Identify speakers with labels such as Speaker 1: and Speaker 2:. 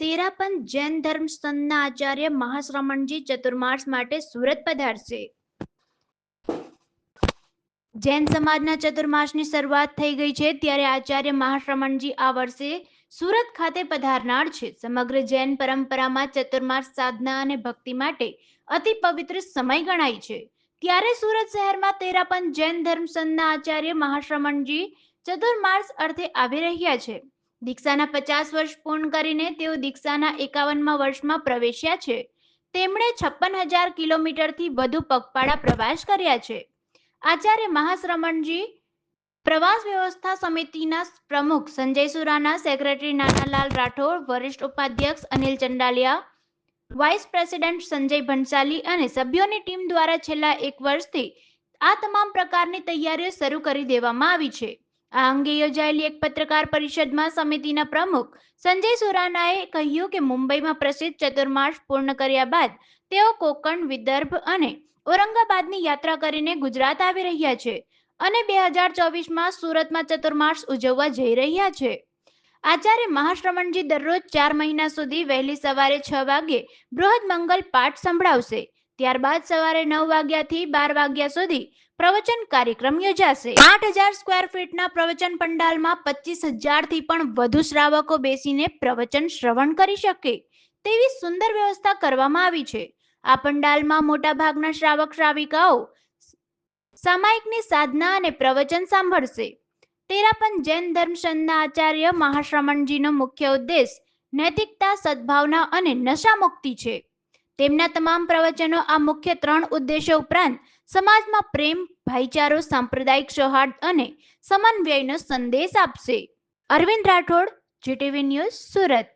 Speaker 1: તેરાપંથ જૈન ધર્મ સંઘના આચાર્ય મહાશ્રમણજી ચતુર્માસ માટે સુરત પધારશે. જૈન સમાજના ચતુર્માસની શરૂઆત થઈ ગઈ છે ત્યારે આચાર્ય મહાશ્રમણજી આ વર્ષે સુરત ખાતે પધારનાર છે. સમગ્ર જૈન પરંપરામાં ચતુર્માસ સાધના અને ભક્તિ માટે અતિ પવિત્ર સમય ગણાય છે. ત્યારે સુરત શહેરમાં તેરાપન જૈન ધર્મ સંતના આચાર્ય મહાશ્રમણજી ચતુર્માસ અર્થે આવી રહ્યા છે. દીક્ષાના પચાસ વર્ષ પૂર્ણ કરીને તેઓ દીક્ષાના એકાવનમાં વર્ષમાં પ્રવેશ્યા છે. તેમણે છપ્પન હજાર કિલોમીટરથી વધુ પગપાળા પ્રવાસ કર્યા છે. આચાર્ય મહાશ્રમણજી પ્રવાસ વ્યવસ્થા સમિતિના પ્રમુખ સંજય સુરાના, સેક્રેટરી નાનાલાલ રાઠોડ, વરિષ્ઠ ઉપાધ્યક્ષ અનિલ ચંડાલિયા, વાઇસ પ્રેસિડેન્ટ સંજય ભંસાલી અને સભ્યોની ટીમ દ્વારા છેલ્લા એક વર્ષથી આ તમામ પ્રકારની તૈયારીઓ શરૂ કરી દેવામાં આવી છે. આ અંગે યોજાયેલી એક પત્રકાર પરિષદમાં સમિતિના પ્રમુખ સંજય સુરાનાએ કહ્યું કે મુંબઈમાં પ્રસિદ્ધ ચતુર્માસ પૂર્ણ કર્યા બાદ તેઓ કોકણ, વિદર્ભ અને ઔરંગાબાદની યાત્રા કરીને ગુજરાત આવી રહ્યા છે અને બે હજાર ચોવીસમાં સુરતમાં ચતુર્માસ ઉજવવા જઈ રહ્યા છે. આચાર્ય મહાશ્રમણજી દરરોજ ચાર મહિના સુધી વહેલી સવારે છ વાગ્યે બૃહદ મંગલ પાઠ સંભળાવશે. ત્યારબાદ સવારે નવ વાગ્યાથી બાર વાગ્યા સુધી પ્રવચન કાર્યક્રમ યોજાશે. આઠ હજાર સ્ક્વેર ફીટના પ્રવચન પંડાલમાં પચીસ હજારથી પણ વધુ શ્રાવકો બેસીને પ્રવચન શ્રવણ કરી શકે તેવી સુંદર વ્યવસ્થા કરવામાં આવી છે. આ પંડાલમાં મોટા ભાગના શ્રાવક શ્રાવિકાઓ સામાયિકની સાધના અને પ્રવચન સાંભળશે. તેરાપન જૈન ધર્મસંતના આચાર્ય મહાશ્રમણજીનો મુખ્ય ઉદ્દેશ નૈતિકતા, સદભાવના અને નશા મુક્તિ છે. તેમના તમામ પ્રવચનો આ મુખ્ય ત્રણ ઉદ્દેશો ઉપરાંત સમાજમાં પ્રેમ, ભાઈચારો, સાંપ્રદાયિક સૌહાર્દ અને સમન્વયનો સંદેશ આપશે. Arvind Rathod, GTV news Surat.